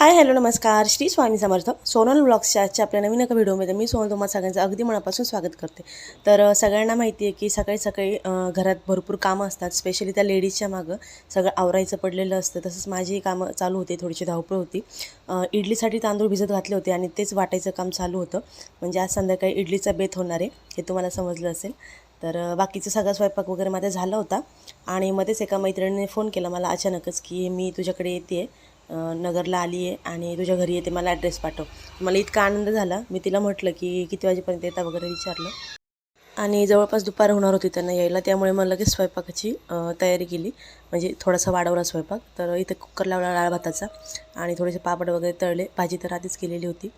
Hi hello नमस्कार. श्री स्वामी समर्थ. सोनल ब्लॉग्सच्या आजच्या आपल्या नवीन एका व्हिडिओमध्ये मी सोनल तुम्हाला सगळ्यांचं अगदी मनापासून स्वागत करते. तर सगळ्यांना माहिती आहे की सकाळी सकाळी घरात भरपूर कामं असतात. स्पेशली त्या लेडीजच्या मागं सगळं आवरायचं पडलेलं असतं. तसंच माझीही कामं चालू होती थोडीशी धावपळ होती. इडलीसाठी तांदूळ भिजत घातले होते आणि तेच वाटायचं काम चालू होतं. म्हणजे आज संध्याकाळी इडलीचा बेत होणार आहे हे तुम्हाला समजलं असेल. तर बाकीचं सगळा स्वयंपाक वगैरे माझा झाला होता. आणि मध्येच एका मैत्रिणीने फोन केला मला अचानकच की मी तुझ्याकडे येते आहे नगरला आली आहे आणि तुझ्या घरी येते मला ॲड्रेस पाठव. मला इतका आनंद झाला. मी तिला म्हटलं की किती वाजेपर्यंत येता? वगैरे विचारलं. आणि जवळपास दुपार होणार होती त्यांना यायला त्यामुळे मला लगेच स्वयंपाकाची तयारी केली. म्हणजे थोडासा वाढवला स्वयंपाक. तर इथे कुकर लावला डाळ भाताचा आणि थोडेसे पापड वगैरे तळले. भाजी तर आधीच केलेली होती.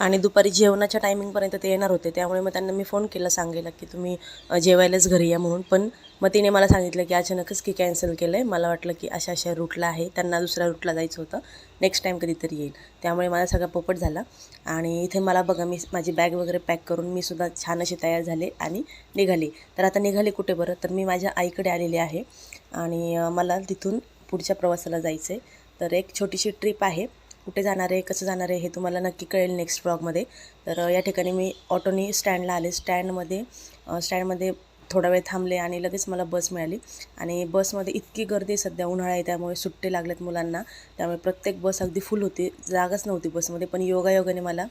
आणि दुपारी जेवणाच्या टायमिंगपर्यंत ते येणार होते. त्यामुळे मग त्यांना मी फोन केला सांगायला की तुम्ही जेवायलाच घरी या म्हणून. पण मग तिने मला सांगितलं की अचानकच की कॅन्सल केलं आहे मला वाटलं की अशा अशा रूटला आहे. त्यांना दुसऱ्या रूटला जायचं होतं. नेक्स्ट टाईम कधीतरी येईल. त्यामुळे माझा सगळा पोपट झाला. आणि इथे मला बघा मी माझी बॅग वगैरे पॅक करून मी सुद्धा छान अशी तयार झाले आणि निघाली. तर आता निघाले कुठे बरं? तर मी माझ्या आईकडे आलेली आहे. आणि मला तिथून पुढच्या प्रवासाला जायचं आहे तर एक छोटीशी ट्रिप आहे. कुठे जाणार आहे? कसं जाणार आहे? हे तुम्हाला नक्की कळेल नेक्स्ट ब्लॉगमध्ये तर या ठिकाणी मी ऑटोनी स्टँडला आले. स्टँडमध्ये स्टँडमध्ये थोडा वेळ थांबले आणि लगेच मला बस मिळाली. आणि बसमध्ये इतकी गर्दी आहे सध्या उन्हाळा आहे त्यामुळे सुट्टे लागलेत मुलांना. त्यामुळे प्रत्येक बस अगदी फुल होती जागाच नव्हती बसमध्ये. पण योगायोगाने मला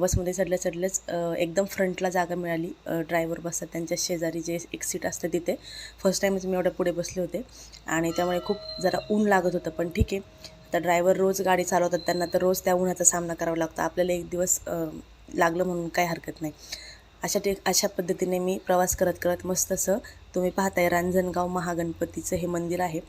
बसमध्ये चढल्या चढल्याच एकदम फ्रंटला जागा मिळाली ड्रायव्हर बसतात त्यांच्या शेजारी जे एक सीट असते तिथे. फर्स्ट टाईमच मी एवढ्या पुढे बसले होते. आणि त्यामुळे खूप जरा ऊन लागत होतं पण ठीक आहे. तर ड्रायव्हर रोज गाडी चालवतात त्यांना तर रोज त्या उन्हाचा सामना करावा लागतो. आपल्याला एक दिवस लागलं म्हणून काही हरकत नाही. अशा टे अशा पद्धतीने मी प्रवास करत करत मस्त असं तुम्ही पाहताय रांजणगाव महागणपतीचं हे मंदिर आहे.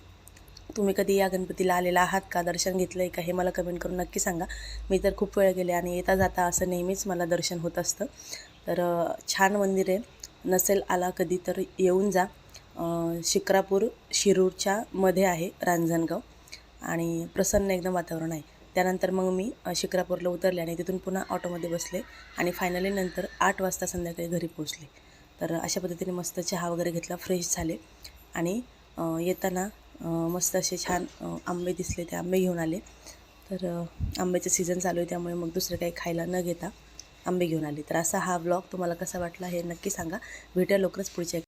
तुम्ही कधी या गणपतीला आलेला आहात का? दर्शन घेतलं आहे का? हे मला कमेंट करून नक्की सांगा. मी तर खूप वेळ गेले आणि येता जाता असं नेहमीच मला दर्शन होत असतं. तर छान मंदिर आहे. नसेल आला कधी तर येऊन जा. शिक्रापूर शिरूरच्या मध्ये आहे रांजणगाव. आणि प्रसन्न एकदम वातावरण आहे. त्यानंतर मग मी शिक्रापूरला उतरले आणि तिथून पुन्हा ऑटोमध्ये बसले आणि फायनली नंतर आठ वाजता संध्याकाळी घरी पोहोचले. तर अशा पद्धतीने मस्त चहा वगैरे घेतला फ्रेश झाले आणि येताना मस्त असे छान आंबे दिसले ते आंबे घेऊन आले. तर आंब्याचं सीझन चालू आहे त्यामुळे मग दुसरं काही खायला न घेता आंबे घेऊन आले. तर असा हा ब्लॉग तुम्हाला कसा वाटला हे नक्की सांगा. भेटूया लवकरच पुढच्या